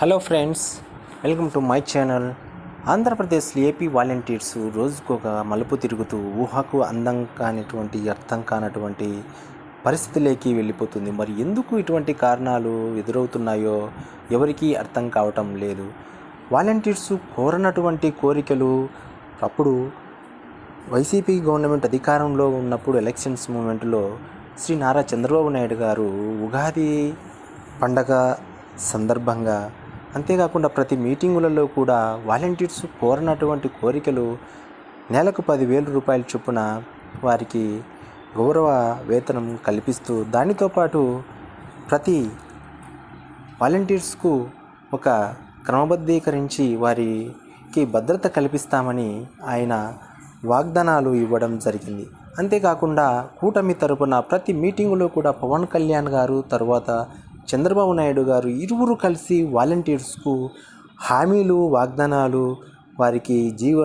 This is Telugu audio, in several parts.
Hello friends welcome to my channel ఆంధ్రప్రదేశ్లో ఏపీ వాలంటీర్స్ రోజుకొక మలుపు తిరుగుతూ ఊహకు అందం కానిటువంటి అర్థం కానటువంటి పరిస్థితిలోకి వెళ్ళిపోతుంది. మరి ఎందుకు ఇటువంటి కారణాలు ఎదురవుతున్నాయో ఎవరికీ అర్థం కావటం లేదు. వాలంటీర్స్ కోరనటువంటి కోరికలు అప్పుడు వైసీపీ గవర్నమెంట్ అధికారంలో ఉన్నప్పుడు ఎలక్షన్స్ మూమెంట్లో శ్రీ నారా చంద్రబాబు నాయుడు గారు ఉగాది పండగ సందర్భంగా అంతేకాకుండా ప్రతి మీటింగులలో కూడా వాలంటీర్స్ కోరినటువంటి కోరికలు నెలకు పదివేల రూపాయల చొప్పున వారికి గౌరవ వేతనం కల్పిస్తూ దానితో పాటు ప్రతి వాలంటీర్స్కు ఒక క్రమబద్ధీకరించి వారికి భద్రత కల్పిస్తామని ఆయన వాగ్దానాలు ఇవ్వడం జరిగింది. అంతేకాకుండా కూటమి తరపున ప్రతి మీటింగులో కూడా పవన్ కళ్యాణ్ గారు తర్వాత చంద్రబాబు నాయుడు గారు ఇరువురు కలిసి వాలంటీర్స్కు హామీలు వాగ్దానాలు వారికి జీవ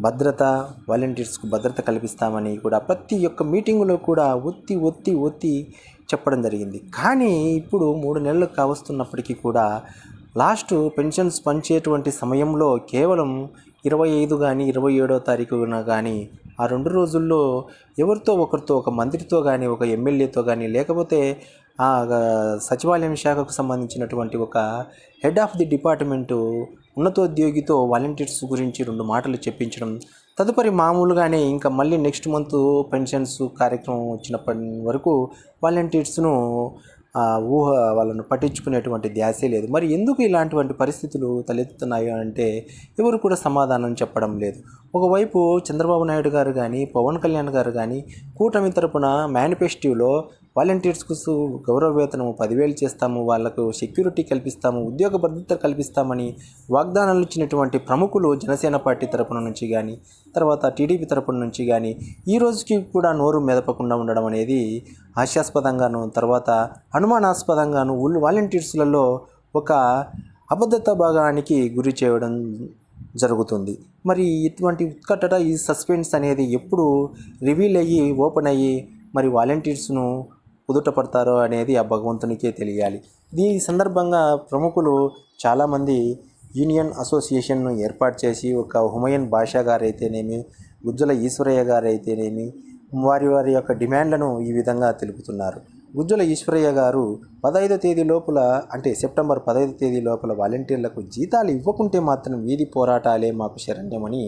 భద్రత వాలంటీర్స్కు భద్రత కల్పిస్తామని కూడా ప్రతి ఒక్క మీటింగులో కూడా ఒత్తి ఒత్తి ఒత్తి చెప్పడం జరిగింది. కానీ ఇప్పుడు మూడు నెలలు కావస్తున్నప్పటికీ కూడా లాస్ట్ పెన్షన్స్ పంచేటువంటి సమయంలో కేవలం ఇరవై ఐదు కానీ ఇరవై ఏడో తారీఖున కానీ ఆ రెండు రోజుల్లో ఎవరితో ఒకరితో ఒక మంత్రితో కానీ ఒక ఎమ్మెల్యేతో కానీ లేకపోతే ఆ సచివాలయం శాఖకు సంబంధించినటువంటి ఒక హెడ్ ఆఫ్ ది డిపార్ట్మెంటు ఉన్నతోద్యోగితో వాలంటీర్స్ గురించి రెండు మాటలు చెప్పించడం. తదుపరి మామూలుగానే ఇంకా మళ్ళీ నెక్స్ట్ మంత్ పెన్షన్స్ కార్యక్రమం వచ్చినప్పటి వరకు వాలంటీర్స్ను ఊహ వాళ్ళను పట్టించుకునేటువంటి ధ్యాసే లేదు. మరి ఎందుకు ఇలాంటివంటి పరిస్థితులు తలెత్తుతున్నాయి అంటే ఎవరు కూడా సమాధానం చెప్పడం లేదు. ఒకవైపు చంద్రబాబు నాయుడు గారు కానీ పవన్ కళ్యాణ్ గారు కానీ కూటమి తరపున మేనిఫెస్టోలో వాలంటీర్స్కు గౌరవ వేతనము పదివేలు చేస్తాము వాళ్ళకు సెక్యూరిటీ కల్పిస్తాము ఉద్యోగ భద్రత కల్పిస్తామని వాగ్దానాలు ఇచ్చినటువంటి ప్రముఖులు జనసేన పార్టీ తరపున నుంచి కానీ తర్వాత టీడీపీ తరపున నుంచి కానీ ఈ రోజుకి కూడా నోరు మెదపకుండా ఉండడం అనేది హాస్యాస్పదంగాను తర్వాత అనుమానాస్పదంగాను వాలంటీర్స్లలో ఒక అబద్ధత భాగానికి గురి చేయడం జరుగుతుంది. మరి ఇటువంటి ఉత్కట్టట ఈ సస్పెన్స్ అనేది ఎప్పుడు రివీల్ అయ్యి ఓపెన్ అయ్యి మరి వాలంటీర్స్ను కుదుటపడతారో అనేది ఆ భగవంతునికే తెలియాలి. దీని సందర్భంగా ప్రముఖులు చాలామంది యూనియన్ అసోసియేషన్ను ఏర్పాటు చేసి ఒక హుమయన్ బాషా గారైతేనేమి గుజ్జుల ఈశ్వరయ్య గారైతేనేమి వారి వారి యొక్క డిమాండ్లను ఈ విధంగా తెలుపుతున్నారు. గుజ్జుల ఈశ్వరయ్య గారు పదహైదో తేదీ లోపల అంటే సెప్టెంబర్ పదహైదు తేదీ లోపల వాలంటీర్లకు జీతాలు ఇవ్వకుంటే మాత్రం వీధి పోరాటాలే మాకు శరణ్యమని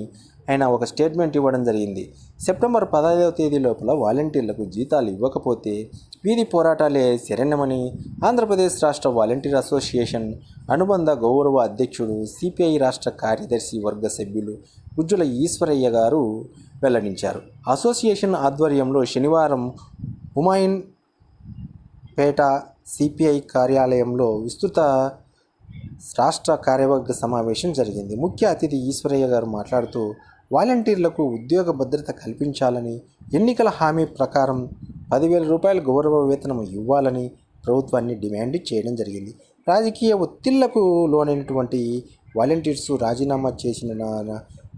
ఆయన ఒక స్టేట్మెంట్ ఇవ్వడం జరిగింది. సెప్టెంబర్ పదహైదవ తేదీ లోపల వాలంటీర్లకు జీతాలు ఇవ్వకపోతే వీధి పోరాటాలే శరణ్యమని ఆంధ్రప్రదేశ్ రాష్ట్ర వాలంటీర్ అసోసియేషన్ అనుబంధ గౌరవ అధ్యక్షుడు సిపిఐ రాష్ట్ర కార్యదర్శి వర్గ సభ్యులు ఉజ్జుల ఈశ్వరయ్య గారు వెల్లడించారు. అసోసియేషన్ ఆధ్వర్యంలో శనివారం హుమాయిన్ పేట సిపిఐ కార్యాలయంలో విస్తృత రాష్ట్ర కార్యవర్గ సమావేశం జరిగింది. ముఖ్య అతిథి ఈశ్వరయ్య గారు మాట్లాడుతూ వాలంటీర్లకు ఉద్యోగ భద్రత కల్పించాలని ఎన్నికల హామీ ప్రకారం పదివేల రూపాయల గౌరవ వేతనం ఇవ్వాలని ప్రభుత్వాన్ని డిమాండ్ చేయడం జరిగింది. రాజకీయ ఒత్తిళ్ళకు లోనైనటువంటి వాలంటీర్స్ రాజీనామా చేసిన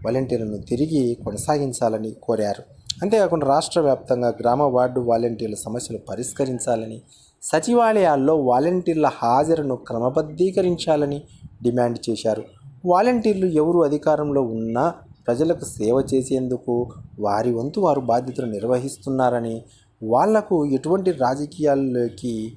వాలంటీర్లను తిరిగి కొనసాగించాలని కోరారు. అంతేకాకుండా రాష్ట్ర వ్యాప్తంగా గ్రామ వార్డు వాలంటీర్ల సమస్యలు పరిష్కరించాలని సచివాలయాల్లో వాలంటీర్ల హాజరును క్రమబద్ధీకరించాలని డిమాండ్ చేశారు. వాలంటీర్లు ఎవరు అధికారంలో ఉన్నా ప్రజలకు సేవ చేసేందుకు వారి వంతు వారు బాధ్యతలు నిర్వహిస్తున్నారని వాళ్ళకు ఎటువంటి రాజకీయాల్లోకి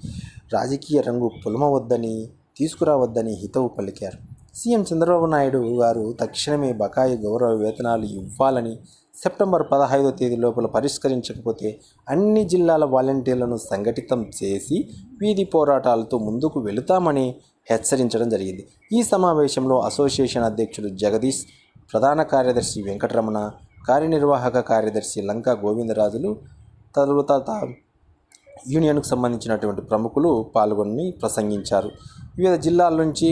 రాజకీయ రంగు పులమవద్దని తీసుకురావద్దని హితవు పలికారు. సీఎం చంద్రబాబు నాయుడు గారు తక్షణమే బకాయి గౌరవ వేతనాలు ఇవ్వాలని సెప్టెంబర్ పదహైదో తేదీ లోపల పరిష్కరించకపోతే అన్ని జిల్లాల వాలంటీర్లను సంఘటితం చేసి వీధి పోరాటాలతో ముందుకు వెళుతామని హెచ్చరించడం జరిగింది. ఈ సమావేశంలో అసోసియేషన్ అధ్యక్షుడు జగదీష్ ప్రధాన కార్యదర్శి వెంకటరమణ కార్యనిర్వాహక కార్యదర్శి లంకా గోవిందరాజులు తరువాత యూనియన్కు సంబంధించినటువంటి ప్రముఖులు పాల్గొని ప్రసంగించారు. వివిధ జిల్లాల నుంచి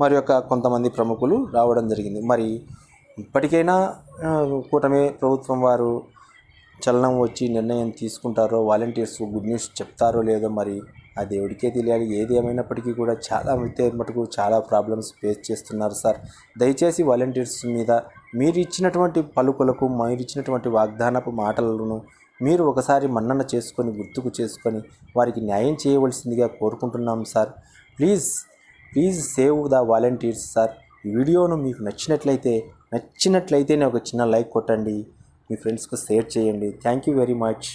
మరి యొక్క కొంతమంది ప్రముఖులు రావడం జరిగింది. మరి ఇప్పటికైనా కూటమి ప్రభుత్వం వారు చలనం వచ్చి నిర్ణయం తీసుకుంటారో వాలంటీర్స్ గుడ్ న్యూస్ చెప్తారో లేదో మరి ఆ దేవుడికే తెలియాలి. ఏది ఏమైనప్పటికీ కూడా చాలా అయితే మటుకు చాలా ప్రాబ్లమ్స్ ఫేస్ చేస్తున్నారు సార్. దయచేసి వాలంటీర్స్ మీద మీరు ఇచ్చినటువంటి పలుకులకు మీరు ఇచ్చినటువంటి వాగ్దానపు మాటలను మీరు ఒకసారి మన్నన చేసుకొని గుర్తుకు చేసుకొని వారికి న్యాయం చేయవలసిందిగా కోరుకుంటున్నాం sir. Please please save the volunteers sir. ఈ వీడియోను మీకు నచ్చినట్లయితే నచ్చినట్లయితే ఒక చిన్న లైక్ కొట్టండి. మీ ఫ్రెండ్స్కు షేర్ చేయండి. Thank you very much